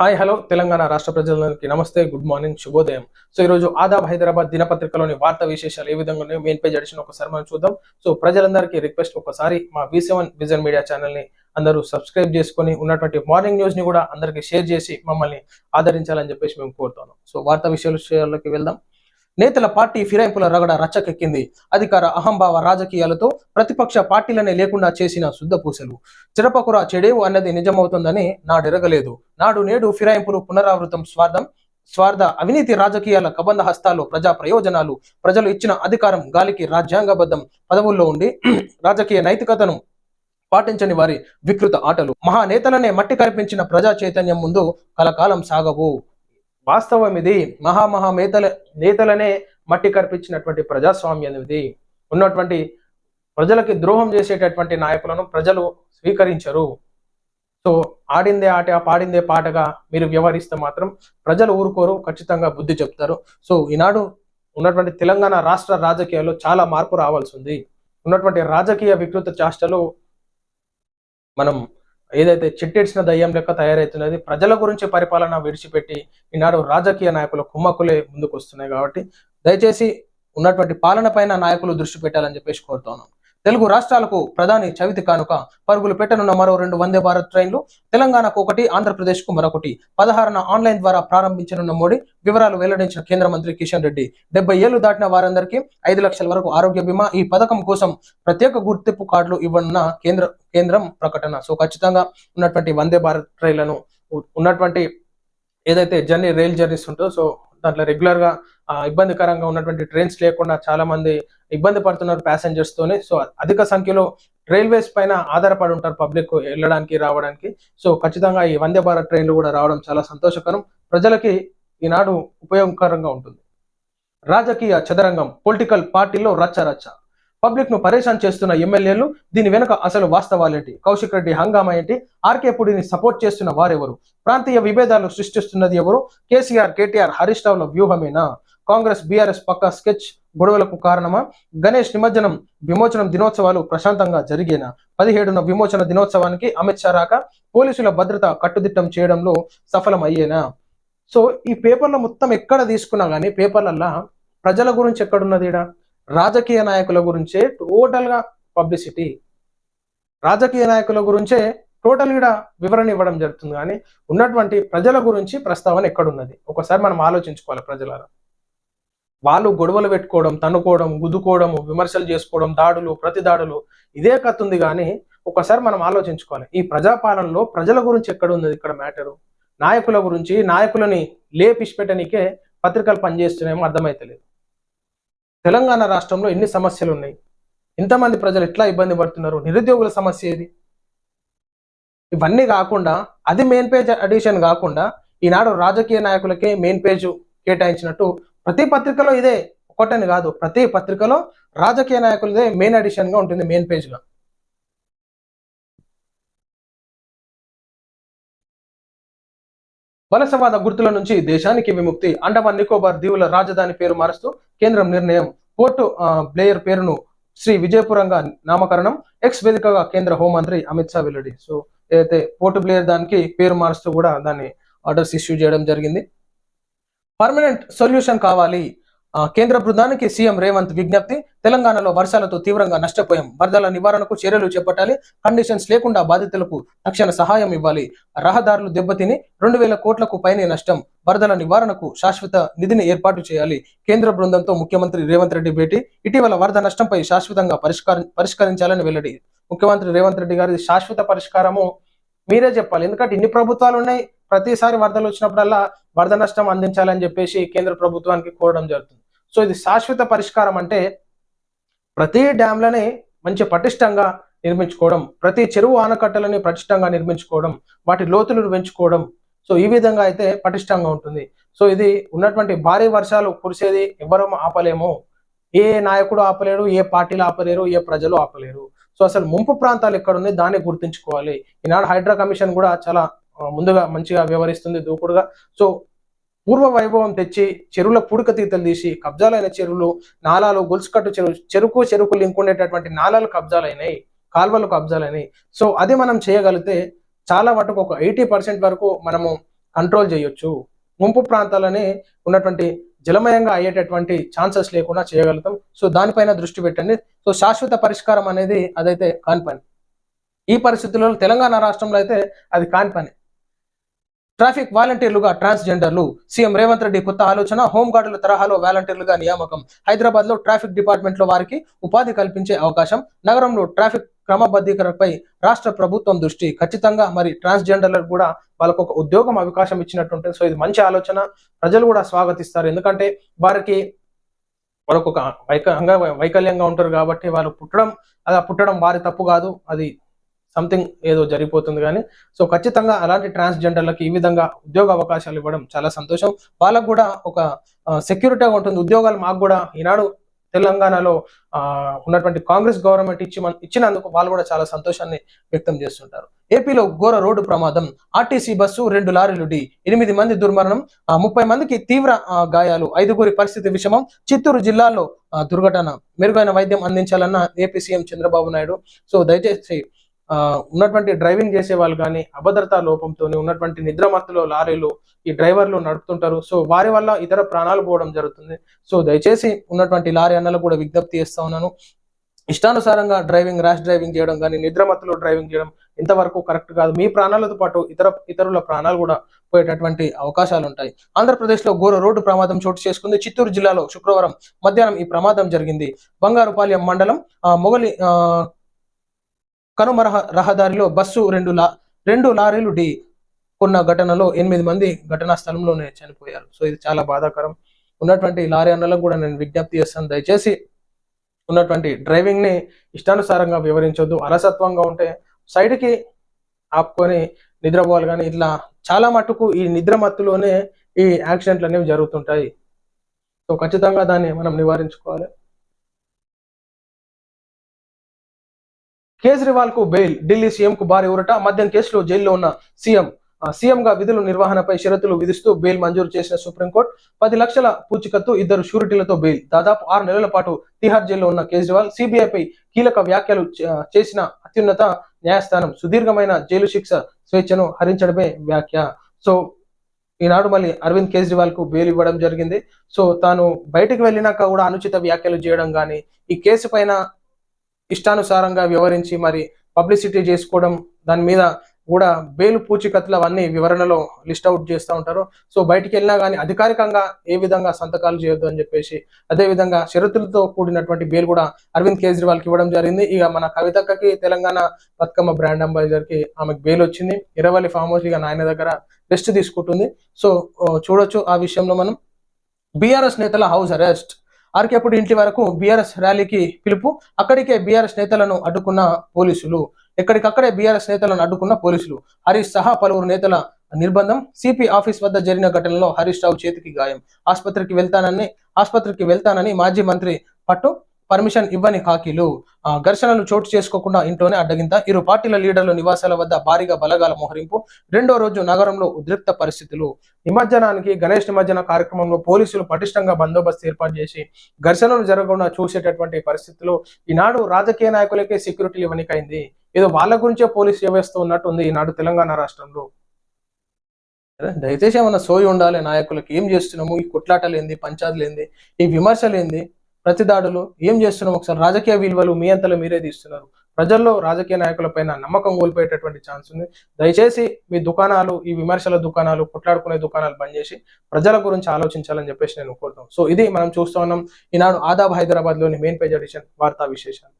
Hi hello Telangana రాష్ట్ర ప్రజలందరికీ నమస్తే గుడ్ మార్నింగ్ శుభోదయం. సో ఈ రోజు ఆదాబ్ హైదరాబాద్ దినపత్రికలోని వార్తా విశేషాలు ఏ విధంగా ఉన్నాయో మెయిన్ పేజ్ అడిషన్ ఒకసారి మనం చూద్దాం. సో ప్రజలందరికీ రిక్వెస్ట్ ఒకసారి మా వి సెవెన్ విజన్ మీడియా ఛానల్ని అందరూ సబ్స్క్రైబ్ చేసుకొని ఉన్నటువంటి మార్నింగ్ న్యూస్ని కూడా అందరికీ షేర్ చేసి మమ్మల్ని ఆదరించాలని చెప్పేసి మేము కోరుతున్నాం. సో వార్తా విషయాలకి వెళ్దాం. నేతల పార్టీ ఫిరాయింపుల రగడ రచ్చకెక్కింది. అధికార అహంభావ రాజకీయాలతో ప్రతిపక్ష పార్టీలనే లేకుండా చేసిన శుద్ధపూసలు చిరపకుర చెడేవు అన్నది నిజమవుతుందని నాడెరగలేదు. నాడు నేడు ఫిరాయింపులు పునరావృతం స్వార్థం స్వార్థ అవినీతి రాజకీయాల కబంధ హస్తాలు ప్రజా ప్రయోజనాలు ప్రజలు ఇచ్చిన అధికారం గాలికి రాజ్యాంగబద్ధం పదవుల్లో ఉండి రాజకీయ నైతికతను పాటించని వారి వికృత ఆటలు. మహానేతలనే మట్టి కల్పించిన ప్రజా చైతన్యం ముందు కలకాలం సాగవు. వాస్తవం ఇది మహామహా నేతల నేతలనే మట్టి కల్పించినటువంటి ప్రజాస్వామ్యం ఇది ఉన్నటువంటి ప్రజలకి ద్రోహం చేసేటటువంటి నాయకులను ప్రజలు స్వీకరించరు. సో ఆడిందే ఆట పాడిందే పాటగా మీరు వ్యవహరిస్తే మాత్రం ప్రజలు ఊరుకోరు ఖచ్చితంగా బుద్ధి చెప్తారు. సో ఈనాడు ఉన్నటువంటి తెలంగాణ రాష్ట్ర రాజకీయాల్లో చాలా మార్పు రావాల్సి ఉంది. ఉన్నటువంటి రాజకీయ వికృత చేష్టలు మనం ఏదైతే చిట్టెడ్చిన దయ్యం లెక్క తయారవుతున్నది ప్రజల గురించి పరిపాలన విడిచిపెట్టి ఈనాడు రాజకీయ నాయకుల కుమ్మక్కులే ముందుకు వస్తున్నాయి కాబట్టి దయచేసి ఉన్నటువంటి పాలన పైన నాయకులు దృష్టి పెట్టాలని చెప్పేసి కోరుతాను తెలుగు రాష్ట్రాలకు ప్రధాని చవితి కానుక పరుగులు పెట్టనున్న మరో రెండు వందే భారత్ ట్రైన్లు తెలంగాణకు ఒకటి ఆంధ్రప్రదేశ్కు మరొకటి. పదహారున ఆన్లైన్ ద్వారా ప్రారంభించనున్న మోడీ వివరాలు వెల్లడించిన కేంద్ర మంత్రి కిషన్ రెడ్డి. డెబ్బై ఏళ్ళు దాటిన వారందరికీ ఐదు లక్షల వరకు ఆరోగ్య బీమా ఈ పథకం కోసం ప్రత్యేక గుర్తింపు కార్డులు ఇవ్వనున్న కేంద్ర కేంద్రం ప్రకటన. సో ఖచ్చితంగా ఉన్నటువంటి వందే భారత్ ట్రైన్లను ఉన్నటువంటి ఏదైతే జర్నీ రైల్ జర్నీస్ ఉంటుందో సో దాంట్లో రెగ్యులర్గా ఇబ్బందికరంగా ఉన్నటువంటి ట్రైన్స్ లేకుండా చాలా మంది ఇబ్బంది పడుతున్నారు ప్యాసింజర్స్ తోని. సో అధిక సంఖ్యలో రైల్వేస్ పైన ఆధారపడి ఉంటారు పబ్లిక్ వెళ్ళడానికి రావడానికి. సో ఖచ్చితంగా ఈ వందే భారత్ ట్రైన్లు కూడా రావడం చాలా సంతోషకరం. ప్రజలకి ఈనాడు ఉపయోగకరంగా ఉంటుంది. రాజకీయ చదరంగం పొలిటికల్ పార్టీలో రచ్చ రచ్చ. పబ్లిక్ను పరేషాన్ చేస్తున్న ఎమ్మెల్యేలు దీని వెనుక అసలు వాస్తవాలేంటి? కౌశిక్ రెడ్డి హంగామా ఏంటి? ఆర్కే పుడిని సపోర్ట్ చేస్తున్న వారెవరు? ప్రాంతీయ విభేదాలు సృష్టిస్తున్నది ఎవరు? కేసీఆర్ కేటీఆర్ హరీష్ రావుల వ్యూహమేనా? కాంగ్రెస్ బీఆర్ఎస్ పక్కా స్కెచ్ గొడవలకు కారణమా? గణేష్ నిమజ్జనం విమోచనం దినోత్సవాలు ప్రశాంతంగా జరిగేనా? పదిహేడున విమోచన దినోత్సవానికి అమిత్ షా రాక పోలీసుల భద్రత కట్టుదిట్టం చేయడంలో సఫలం అయ్యేనా సో ఈ పేపర్లో మొత్తం ఎక్కడ తీసుకున్నా కానీ పేపర్లల్లా ప్రజల గురించి ఎక్కడున్నది ఈడ? రాజకీయ నాయకుల గురించే టోటల్గా పబ్లిసిటీ. రాజకీయ నాయకుల గురించే టోటల్గా వివరణ ఇవ్వడం జరుగుతుంది కానీ ఉన్నటువంటి ప్రజల గురించి ప్రస్తావన ఎక్కడున్నది? ఒకసారి మనం ఆలోచించుకోవాలి ప్రజలారా. వాళ్ళు గొడవలు పెట్టుకోవడం తన్నుకోవడం గుద్దుకోవడం విమర్శలు చేసుకోవడం దాడులు ప్రతి దాడులు ఇదే కత్తుంది కానీ ఒకసారి మనం ఆలోచించుకోవాలి. ఈ ప్రజాపాలనలో ప్రజల గురించి ఎక్కడ ఉన్నది ఇక్కడ మ్యాటరు? నాయకుల గురించి నాయకులని లేపిష్పెట్టనికే పత్రికలు పనిచేస్తున్నాయేమో అర్థమైతలేదు. తెలంగాణ రాష్ట్రంలో ఎన్ని సమస్యలు ఉన్నాయి ఇంతమంది ప్రజలు ఎట్లా ఇబ్బంది పడుతున్నారు? నిరుద్యోగుల సమస్య ఏది? ఇవన్నీ కాకుండా అది మెయిన్ పేజ్ అడిషన్ కాకుండా ఈనాడు రాజకీయ నాయకులకే మెయిన్ పేజ్ కేటాయించినట్టు ప్రతి పత్రికలో ఇదే. ఒకటని కాదు ప్రతి పత్రికలో రాజకీయ నాయకులదే మెయిన్ అడిషన్గా ఉంటుంది మెయిన్ పేజ్గా వలసవాద గుర్తుల నుంచి దేశానికి విముక్తి. అండమాన్ నికోబార్ దీవుల రాజధాని పేరు మారుస్తూ కేంద్రం నిర్ణయం. పోర్టు ప్లేయర్ బ్లేయర్ పేరును శ్రీ విజయపురంగా నామకరణం. ఎక్స్ వేదికగా కేంద్ర హోంమంత్రి అమిత్ షా వెల్లడి. సో ఏదైతే పోర్టు ప్లేయర్ దానికి పేరు మారుస్తూ కూడా దాన్ని ఆర్డర్స్ ఇష్యూ చేయడం జరిగింది. పర్మనెంట్ సొల్యూషన్ కావాలి. కేంద్ర బృందానికి సీఎం రేవంత్ విజ్ఞప్తి తెలంగాణలో వర్షాలతో తీవ్రంగా నష్టపోయాం. వరదల నివారణకు చర్యలు చేపట్టాలి. కండిషన్స్ లేకుండా బాధితులకు తక్షణ సహాయం ఇవ్వాలి. రహదారులు దెబ్బతిని రెండు వేల కోట్లకు పైనే నష్టం. వరదల నివారణకు శాశ్వత నిధిని ఏర్పాటు చేయాలి. కేంద్ర బృందంతో ముఖ్యమంత్రి రేవంత్ రెడ్డి భేటీ. ఇటీవల వరద నష్టంపై శాశ్వతంగా పరిష్కారం పరిష్కరించాలని వెల్లడి. ముఖ్యమంత్రి రేవంత్ రెడ్డి గారి శాశ్వత పరిష్కారము మీరే చెప్పాలి. ఎందుకంటే ఇన్ని ప్రభుత్వాలు ఉన్నాయి. ప్రతిసారి వరదలు వచ్చినప్పుడల్లా వరద నష్టం అందించాలని చెప్పేసి కేంద్ర ప్రభుత్వానికి కోరడం జరుగుతుంది. సో ఇది శాశ్వత పరిష్కారం అంటే ప్రతి డ్యాంలని మంచి పటిష్టంగా నిర్మించుకోవడం ప్రతి చెరువు ఆనకట్టలని పటిష్టంగా నిర్మించుకోవడం వాటి లోతులను పెంచుకోవడం. సో ఈ విధంగా అయితే పటిష్టంగా ఉంటుంది. సో ఇది ఉన్నటువంటి భారీ వర్షాలు కురిసేది ఎవరూ ఆపలేము. ఏ నాయకుడు ఆపలేరు ఏ పార్టీలు ఆపలేరు ఏ ప్రజలు ఆపలేరు. సో అసలు ముంపు ప్రాంతాలు ఎక్కడ ఉన్నాయి దాన్ని గుర్తుంచుకోవాలి. ఈనాడు హైడ్రా కమిషన్ కూడా చాలా ముందుగా మంచిగా వ్యవహరిస్తుంది దూకుడుగా. సో పూర్వ వైభవం తెచ్చి చెరువుల పూడిక తీతలు తీసి కబ్జాలైన చెరువులు నాలాలు గొలుసుకట్టు చెరువు చెరుకు చెరుకు లింక్ ఉండేటటువంటి నాలాలు కబ్జాలైనాయి కాల్వలు కబ్జాలైనాయి. సో అది మనం చేయగలిగితే చాలా మటుకు ఒక ఎయిటీ పర్సెంట్ వరకు మనము కంట్రోల్ చేయొచ్చు. ముంపు ప్రాంతాలని ఉన్నటువంటి జలమయంగా అయ్యేటటువంటి ఛాన్సెస్ లేకుండా చేయగలుగుతాం. సో దానిపైన దృష్టి పెట్టండి. సో శాశ్వత పరిష్కారం అనేది అదైతే కాని పని. ఈ పరిస్థితుల్లో తెలంగాణ రాష్ట్రంలో అయితే అది కాని పని. ట్రాఫిక్ వాలంటీర్లుగా ట్రాన్స్జెండర్లు సీఎం రేవంత్ రెడ్డి కొత్త ఆలోచన హోంగార్డుల తరహాలో వాలంటీర్లుగా నియామకం. హైదరాబాద్లో ట్రాఫిక్ డిపార్ట్మెంట్లో వారికి ఉపాధి కల్పించే అవకాశం నగరంలో ట్రాఫిక్ క్రమబద్ధీకరణపై రాష్ట్ర ప్రభుత్వం దృష్టి. ఖచ్చితంగా మరి ట్రాన్స్జెండర్లకు కూడా వాళ్ళకు ఒక ఉద్యోగం అవకాశం ఇచ్చినట్టుంటే సో ఇది మంచి ఆలోచన. ప్రజలు కూడా స్వాగతిస్తారు. ఎందుకంటే వారికి వాళ్ళకు ఒక వైక అంగ వైకల్యంగా ఉంటారు కాబట్టి వాళ్ళు పుట్టడం అలా పుట్టడం వారి తప్పు కాదు. అది సంథింగ్ ఏదో జరిగిపోతుంది కానీ సో ఖచ్చితంగా అలాంటి ట్రాన్స్జెండర్లకు ఈ విధంగా ఉద్యోగ అవకాశాలు ఇవ్వడం చాలా సంతోషం. వాళ్ళకు కూడా ఒక సెక్యూరిటీగా ఉంటుంది. ఉద్యోగాలు మాకు కూడా ఈనాడు తెలంగాణలో ఉన్నటువంటి కాంగ్రెస్ గవర్నమెంట్ ఇచ్చి ఇచ్చినందుకు వాళ్ళు కూడా చాలా సంతోషాన్ని వ్యక్తం చేస్తుంటారు. ఏపీలో ఘోర రోడ్డు ప్రమాదం. ఆర్టీసీ బస్సు రెండు లారీలు డి ఎనిమిది మంది దుర్మరణం. ముప్పై మందికి తీవ్ర గాయాలు. ఐదుగురి పరిస్థితి విషమం. చిత్తూరు జిల్లాలో దుర్ఘటన. మెరుగైన వైద్యం అందించాలన్న AP CM Chandrababu Naidu. So దయచేసి ఉన్నటువంటి డ్రైవింగ్ చేసే వాళ్ళు కానీ అభద్రతా లోపంతో ఉన్నటువంటి నిద్రమత్తులో లారీలు ఈ డ్రైవర్లు నడుపుతుంటారు. సో వారి వల్ల ఇతర ప్రాణాలు పోవడం జరుగుతుంది. సో దయచేసి ఉన్నటువంటి లారీ అన్నలు కూడా విజ్ఞప్తి చేస్తా ఉన్నాను. ఇష్టానుసారంగా డ్రైవింగ్ ర్యాష్ డ్రైవింగ్ చేయడం కానీ నిద్రమత్తులో డ్రైవింగ్ చేయడం ఇంతవరకు కరెక్ట్ కాదు. మీ ప్రాణాలతో పాటు ఇతర ఇతరుల ప్రాణాలు కూడా పోయేటటువంటి అవకాశాలు ఉంటాయి. ఆంధ్రప్రదేశ్లో ఘోర రోడ్డు ప్రమాదం చోటు చేసుకుంది. చిత్తూరు జిల్లాలో శుక్రవారం మధ్యాహ్నం ఈ ప్రమాదం జరిగింది. బంగారుపాలెం మండలం మొగలి కనుమ రహదారిలో బస్సు రెండు లా రెండు లారీలు డి కొన్న ఘటనలో ఎనిమిది మంది ఘటనా స్థలంలోనే చనిపోయారు. సో ఇది చాలా బాధాకరం. ఉన్నటువంటి లారీ అన్నలకు కూడా నేను విజ్ఞప్తి చేస్తాను. దయచేసి ఉన్నటువంటి డ్రైవింగ్ని ఇష్టానుసారంగా వివరించొద్దు. అలసత్వంగా ఉంటే సైడ్కి ఆపుకొని నిద్రపోవాలి కానీ ఇట్లా చాలా మటుకు ఈ నిద్ర మత్తులోనే ఈ యాక్సిడెంట్లు అనేవి జరుగుతుంటాయి. సో ఖచ్చితంగా దాన్ని మనం నివారించుకోవాలి. కేజ్రీవాల్కు బెయిల్ ఢిల్లీ సీఎం కు భారీ ఊరట మద్యం కేసులో జైల్లో ఉన్న సీఎం ఆ, సీఎం గా విధుల నిర్వహణపై షరతులు విధిస్తూ బెయిల్ మంజూరు చేసిన సుప్రీంకోర్టు పది లక్షల పూచికత్తు ఇద్దరు షూరిటీలతో బెయిల్. దాదాపు ఆరు నెలల పాటు తిహార్ జైల్లో ఉన్న కేజ్రీవాల్ సిబిఐపై కీలక వ్యాఖ్యలు చేసిన అత్యున్నత న్యాయస్థానం సుదీర్ఘమైన జైలు శిక్ష స్వేచ్ఛను హరించడమే వ్యాఖ్య. సో ఈనాడు మళ్ళీ అరవింద్ కేజ్రీవాల్కు బెయిల్ ఇవ్వడం జరిగింది. సో తాను బయటకు వెళ్ళినాక కూడా అనుచిత వ్యాఖ్యలు చేయడం కానీ ఈ కేసు పైన ఇష్టానుసారంగా వ్యవహరించి మరి పబ్లిసిటీ చేసుకోవడం దాని మీద కూడా బెయిల్ పూచికత్తులు అవన్నీ వివరణలో లిస్ట్ అవుట్ చేస్తూ ఉంటారు. సో బయటికి వెళ్ళినా కానీ అధికారికంగా ఏ విధంగా సంతకాలు చేయొద్దు అని చెప్పేసి అదే విధంగా షరతులతో కూడినటువంటి బెయిల్ కూడా అరవింద్ కేజ్రీవాల్కి ఇవ్వడం జరిగింది. ఇక మన కవితక్కకి తెలంగాణ బతుకమ్మ బ్రాండ్ అంబాసిడర్కి ఆమెకు బెయిల్ వచ్చింది. ఇరవల్లి ఫామ్ హౌస్ ఇక నాయన దగ్గర రెస్ట్ తీసుకుంటుంది. సో చూడొచ్చు ఆ విషయంలో మనం. బీఆర్ఎస్ నేతల హౌస్ అరెస్ట్. ఆర్కేపూడి ఇంటి వరకు బీఆర్ఎస్ ర్యాలీకి పిలుపు. అక్కడికే బీఆర్ఎస్ నేతలను అడ్డుకున్న పోలీసులు. ఎక్కడికక్కడే బీఆర్ఎస్ నేతలను అడ్డుకున్న పోలీసులు. హరీష్ సహా పలువురు నేతల నిర్బంధం. సిపి ఆఫీస్ వద్ద జరిగిన ఘటనలో హరీష్ రావు చేతికి గాయం. ఆసుపత్రికి వెళ్తానని ఆసుపత్రికి వెళ్తానని మాజీ మంత్రి పట్టు పర్మిషన్ ఇవ్వని హాకీలు ఆ, ఘర్షణలు చోటు చేసుకోకుండా ఇంట్లోనే అడ్డగింత. ఇరు పార్టీల లీడర్ల నివాసాల వద్ద భారీగా బలగాల మోహరింపు. రెండో రోజు నగరంలో ఉద్రిక్త పరిస్థితులు. నిమజ్జనానికి గణేష్ నిమజ్జన కార్యక్రమంలో పోలీసులు పటిష్టంగా బందోబస్తు ఏర్పాటు చేసి ఘర్షణలు జరగకుండా చూసేటటువంటి పరిస్థితులు. ఈనాడు రాజకీయ నాయకులకే సెక్యూరిటీ ఇవ్వనికైంది. ఏదో వాళ్ళ గురించే పోలీస్ వ్యవస్థ ఉన్నట్టు ఉంది ఈనాడు తెలంగాణ రాష్ట్రంలో. దయచేసి ఏమన్నా సోయి ఉండాలి నాయకులకి. ఏం చేస్తున్నాము? ఈ కొట్లాటలేంది పంచాదులేంది ఈ విమర్శలేంది. ప్రతి దాడులు ఏం చేస్తున్నాం ఒకసారి రాజకీయ విలువలు మీ అంతలో మీరే తీస్తున్నారు. ప్రజల్లో రాజకీయ నాయకుల పైన నమ్మకం కోల్పోయేటటువంటి ఛాన్స్ ఉంది. దయచేసి మీ దుకాణాలు ఈ విమర్శల దుకాణాలు కొట్లాడుకునే దుకాణాలు బంద్ చేసి ప్రజల గురించి ఆలోచించాలని చెప్పేసి నేను కోరుతాం సో ఇది మనం చూస్తూ ఉన్నాం. ఈనాడు ఆదాబ్ హైదరాబాద్లోని మెయిన్ పేజ్ ఎడిషన్ వార్తా విశేషాలు.